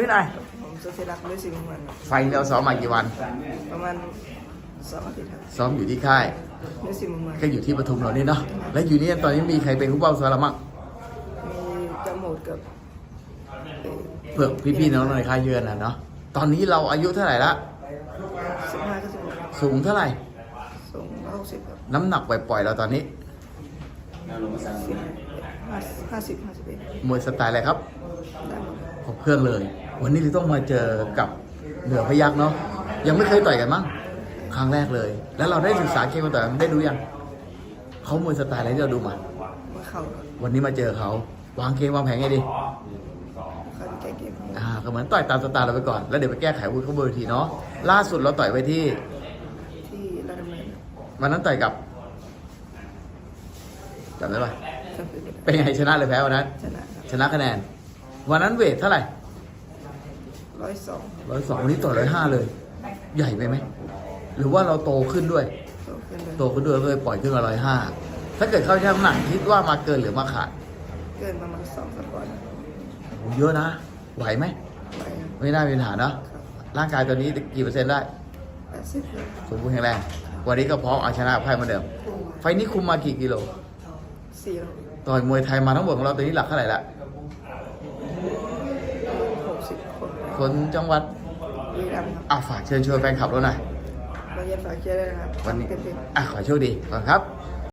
พี่นายผมสุธิรักษ์ด้วยสิงห์วันครับไฟล์เราซ้อมมากี่วัน ประมาณสองอาทิตย์ครับซ้อมอยู่ที่ค่ายด้วยสิงห์วันก็อยู่ที่ปทุมเรานี่เนาะและอยู่นี่ตอนนี้มีใครเป็นผู้เป้าซ้อมเรามั่งมีจมูกกับเอ่อเพื่อพี่ๆน้องๆในค่ายเยือนนะเนาะตอนนี้เราอายุเท่าไหร่ละสิบห้าก็สิบหกสูงเท่าไหร่ สูงร้อยหกสิบครับน้ำหนักปล่อยๆเราตอนนี้สิบห้าห้าสิบห้าสิบเอ็ดมวยสไตล์อะไรครับได้หมดครบเครื่องเลย วันนี้เราต้องมาเจอกับเหนือพยักเนาะยังไม่เคยต่อยกันมั้งครั้งแรกเลย แล้วเราได้ศึกษาเกมมาต่อยกันได้ดูยังเขามวยสไตล์อะไรที่เราดูมามาเข้าครับวันนี้มาเจอเขาวางเกมวางแผนไงดีเข้าแก้เกมอ่าก็เหมือนต่อยตามสไตล์เราไปก่อน แล้วเดี๋ยวไปแก้ไขวุ้นเขาบนเวทีเนาะล่าสุดเราต่อยไปที่ที่ราชดำเนินครับวันนั้นต่อยกับจำได้ปะจำเป็นไม่ได้เป็นไงชนะหรือแพ้วันนั้นชนะครับชนะคะแนน วันนั้นเวทเท่าไหร่ ร้อยสองร้อยสองวันนี้ต่อร้อยห้าเลย ใหญ่ไปไหม หรือว่าเราโตขึ้นด้วย โตขึ้นเลยโตขึ้นด้วยเลยปล่อยขึ้นมาร้อยห้าถ้าเกิดเข้าช่างน้ำหนักคิดว่ามาเกินหรือมาขาดเกินประมาณสองสามปอนด์โอ้เยอะนะ ไหวไหม ไปครับไม่น่ามีปัญหาเนอะร่างกายตอนนี้กี่เปอร์เซ็นต์ได้ แปดสิบครับสมบูรณ์แข็งแรง วันนี้ก็พร้อมเอาชนะไพ่เหมาเดิม ไฟล์นี้คุมมากี่กิโล สี่ครับต่อยมวยไทยมาทั้งหมดของเราตอนนี้หลักเท่าไหร่ละ หกสิบ คนคนจังหวัดวีรัมย์ครับอะฝากเชิญชวนแฟนคลับเราหน่อยเราเย็นฝากเชียร์ด้วยนะครับวันนี้เต็มที่อะขอโชคดีก่อนครับ